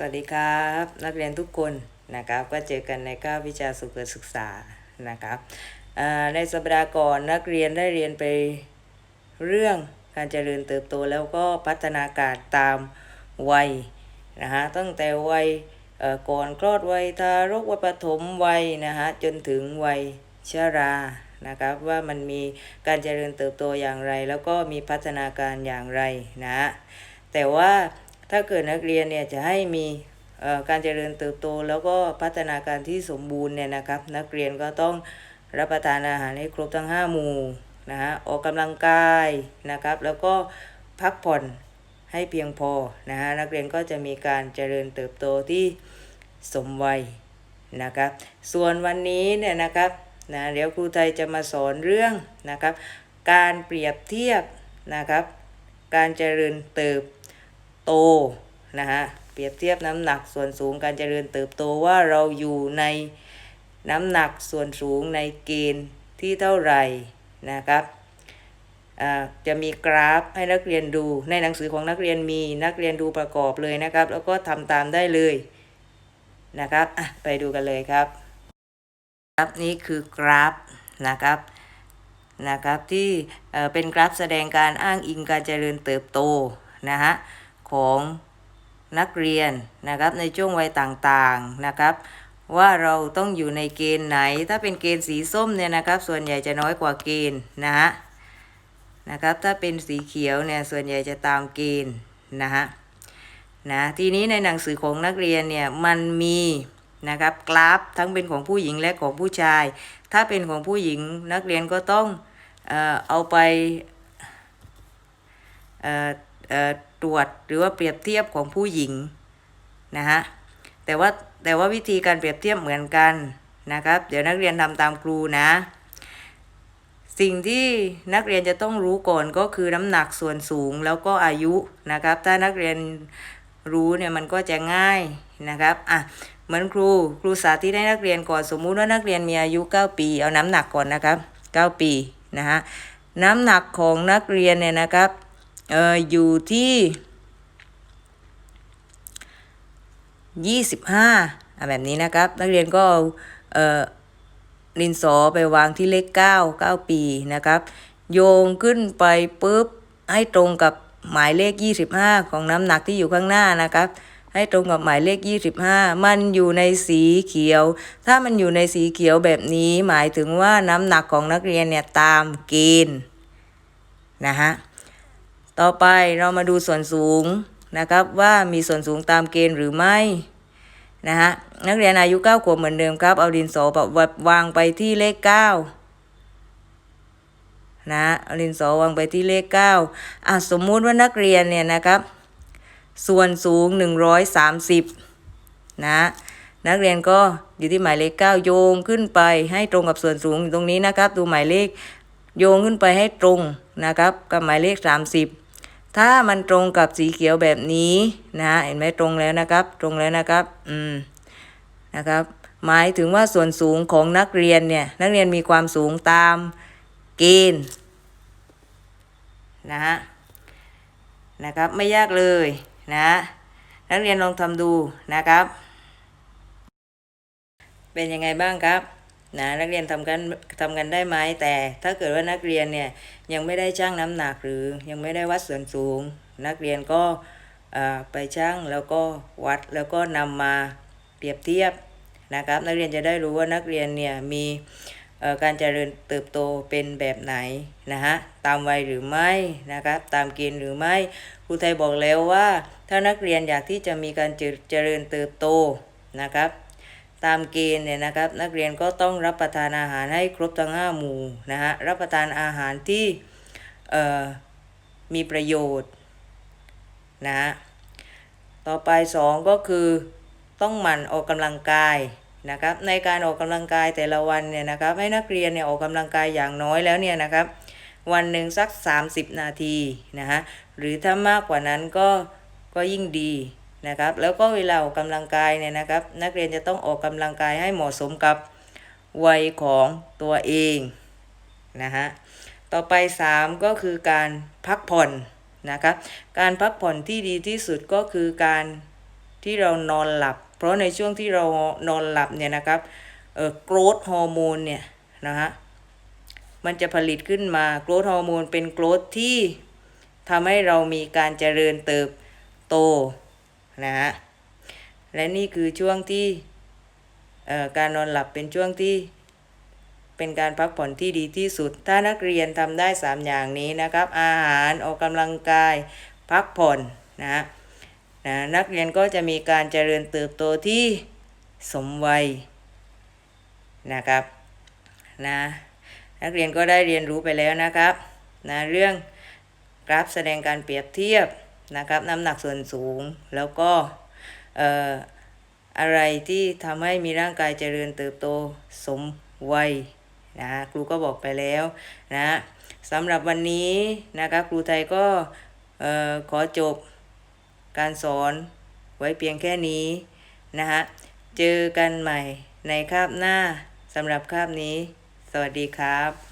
สวัสดีครับ นักเรียนทุกคนนะครับก็เจอกันในก้าววิชาสุขศึกษานะครับในสัปดาห์ก่อนนักเรียนได้เรียนไปเรื่องการเจริญเติบโตแล้วก็พัฒนาการตามวัยนะฮะตั้งแต่วัยก่อนคลอดวัยทารกวัยปฐมวัยนะฮะจนถึงวัยชรานะครับว่ามันมีการเจริญเติบโตอย่างไร แล้วก็มีพัฒนาการอย่างไรนะฮะแต่ว่า ถ้าเกิดนักเรียนเนี่ยจะให้มีการเจริญเติบโต แล้วก็พัฒนาการที่สมบูรณ์เนี่ยนะครับ นักเรียนก็ต้องรับประทานอาหารให้ครบทั้ง 5 หมู่นะฮะออกกำลังกายนะครับ แล้วก็พักผ่อนให้เพียงพอนะฮะนักเรียนก็จะมีการเจริญเติบโตที่สมวัยนะครับส่วนวันนี้เนี่ยนะครับนะเดี๋ยวครูไทยจะมาสอนเรื่องนะครับ การเปรียบเทียบนะครับ การเจริญเติบ โตนะฮะเปรียบเทียบน้ำหนักส่วนสูงการเจริญเติบโตว่าเราอยู่ในน้ำหนักส่วนสูงในเกณฑ์ที่เท่าไหร่นะครับอ่าจะมีกราฟให้นักเรียนดูในหนังสือของนักเรียนมีนักเรียนดูประกอบเลยนะครับ แล้วก็ทำตามได้เลยนะครับไปดูกันเลยครับครับนี่คือกราฟนะครับนะครับที่เอ่อเป็นกราฟแสดงการอ้างอิงการเจริญเติบโตนะฮะ ของนักเรียนนะครับในช่วงวัยต่างๆนะครับ ว่าเราต้องอยู่ในเกณฑ์ไหน ถ้าเป็นเกณฑ์สีส้มเนี่ยนะครับ ส่วนใหญ่จะน้อยกว่าเกณฑ์นะฮะนะครับ ถ้าเป็นสีเขียวเนี่ยส่วนใหญ่จะตามเกณฑ์นะฮะนะทีนี้ในหนังสือของนักเรียนเนี่ยมันมีนะครับกราฟทั้งเป็นของผู้หญิงและของผู้ชาย ถ้าเป็นของผู้หญิงนักเรียนก็ต้องเอ่อเอาไปเอ่อเอ่อ ตรวจหรือว่าเปรียบเทียบของผู้หญิงนะฮะแต่ว่าแต่ว่าวิธีการเปรียบเทียบเหมือนกันนะครับ เดี๋ยวนักเรียนทำตามครูนะ สิ่งที่นักเรียนจะต้องรู้ก่อนก็คือน้ำหนักส่วนสูงแล้วก็อายุนะครับ ถ้านักเรียนรู้เนี่ยมันก็จะง่ายนะครับอะเหมือนครูครูสาธิตให้นักเรียนก่อนสมมุติว่านักเรียนมีอายุ 9 ปี เอาน้ำหนักก่อนนะครับ 9 ปีนะฮะน้ำหนักของนักเรียนเนี่ยนะครับ เอออยู่ที่ยี่สิบห้าแบบนี้นะครับ นักเรียนก็เอาเอ่อดินสอไปวางที่เลขเก้าเก้าปีนะครับ โยงขึ้นไปปุ๊บให้ตรงกับหมายเลขยี่สิบห้าของน้ำหนักที่อยู่ข้างหน้านะครับ ให้ตรงกับหมายเลขยี่สิบห้ามันอยู่ในสีเขียว ถ้ามันอยู่ในสีเขียวแบบนี้หมายถึงว่าน้ำหนักของนักเรียนเนี่ยตามเกณฑ์นะฮะ ต่อไปเรามาดูส่วนสูงนะครับว่ามีส่วนสูงตามเกณฑ์หรือไม่นะฮะนักเรียนอายุ9ขวบเหมือนเดิมครับ เอาดินสอแบบวางไปที่เลข9นะเอาดินสอวางไปที่เลข9อะสมมุติว่านักเรียนเนี่ยนะครับ ส่วนสูง130นะนักเรียนก็อยู่ที่หมายเลข9โยงขึ้นไปให้ตรงกับส่วนสูงตรงนี้นะครับ ดูหมายเลขโยงขึ้นไปให้ตรงนะครับ กับหมายเลข30 ถ้ามันตรงกับสีเขียวแบบนี้นะเห็นไหมตรงแล้วนะครับ ตรงแล้วนะครับ อืมนะครับ หมายถึงว่าส่วนสูงของนักเรียนเนี่ย นักเรียนมีความสูงตามเกณฑ์นะฮะนะครับ ไม่ยากเลยนะ นักเรียนลองทำดูนะครับ เป็นยังไงบ้างครับ นะนักเรียนทำกันทำกันได้ไหมแต่ถ้าเกิดว่านักเรียนเนี่ยยังไม่ได้ชั่งน้ำหนักหรือยังไม่ได้วัดส่วนสูง นักเรียนก็ไปชั่งแล้วก็วัดแล้วก็นำมาเปรียบเทียบนะครับ นักเรียนจะได้รู้ว่านักเรียนเนี่ยมีการเจริญเติบโตเป็นแบบไหนนะฮะตามวัยหรือไม่นะครับตามเกณฑ์หรือไม่ครูไทยบอกแล้วว่า ถ้านักเรียนอยากที่จะมีการเจริญเติบโตนะครับ ตามเกณฑ์เนี่ยนะครับ นักเรียนก็ต้องรับประทานอาหารให้ครบทั้งห้าหมู่นะฮะรับประทานอาหารที่เอ่อมีประโยชน์นะฮะต่อไปสองก็คือต้องหมั่นออกกำลังกายนะครับในการออกกำลังกายแต่ละวันเนี่ยนะครับให้นักเรียนเนี่ยออกกำลังกายอย่างน้อยแล้วเนี่ยนะครับวันหนึ่งสัก 30 นาทีนะฮะหรือถ้ามากกว่านั้นก็ก็ยิ่งดี นะครับ แล้วก็เวลาออกกำลังกายเนี่ยนะครับ นักเรียนจะต้องออกกำลังกายให้เหมาะสมกับวัยของตัวเองนะฮะต่อไป 3 ก็คือการพักผ่อนนะครับการพักผ่อนที่ดีที่สุดก็คือการที่เรานอนหลับ เพราะในช่วงที่เรานอนหลับเนี่ยนะครับเอ่อโกรทฮอร์โมนเนี่ยนะฮะมันจะผลิตขึ้นมาโกรทฮอร์โมนเป็นโกรทที่ทำให้เรามีการเจริญเติบโต นะฮะ และนี่คือช่วงที่การนอนหลับเป็นช่วงที่เป็นการพักผ่อนที่ดีที่สุด ถ้านักเรียนทำได้ 3 อย่างนี้นะครับ อาหารออกกำลังกาย พักผ่อนนะฮะนะนักเรียนก็จะมีการเจริญเติบโตที่สมวัยนะครับนะนักเรียนก็ได้เรียนรู้ไปแล้วนะครับนะเรื่องกราฟแสดงการเปรียบเทียบ นะครับน้ำหนักส่วนสูงแล้วก็เอ่ออะไรที่ทำให้มีร่างกายเจริญเติบโตสมวัยนะครูก็บอกไปแล้วนะสำหรับวันนี้นะครับครูไทยก็เอ่อขอจบการสอนไว้เพียงแค่นี้นะฮะเจอกันใหม่ในคาบหน้าสำหรับคาบนี้ สวัสดีครับ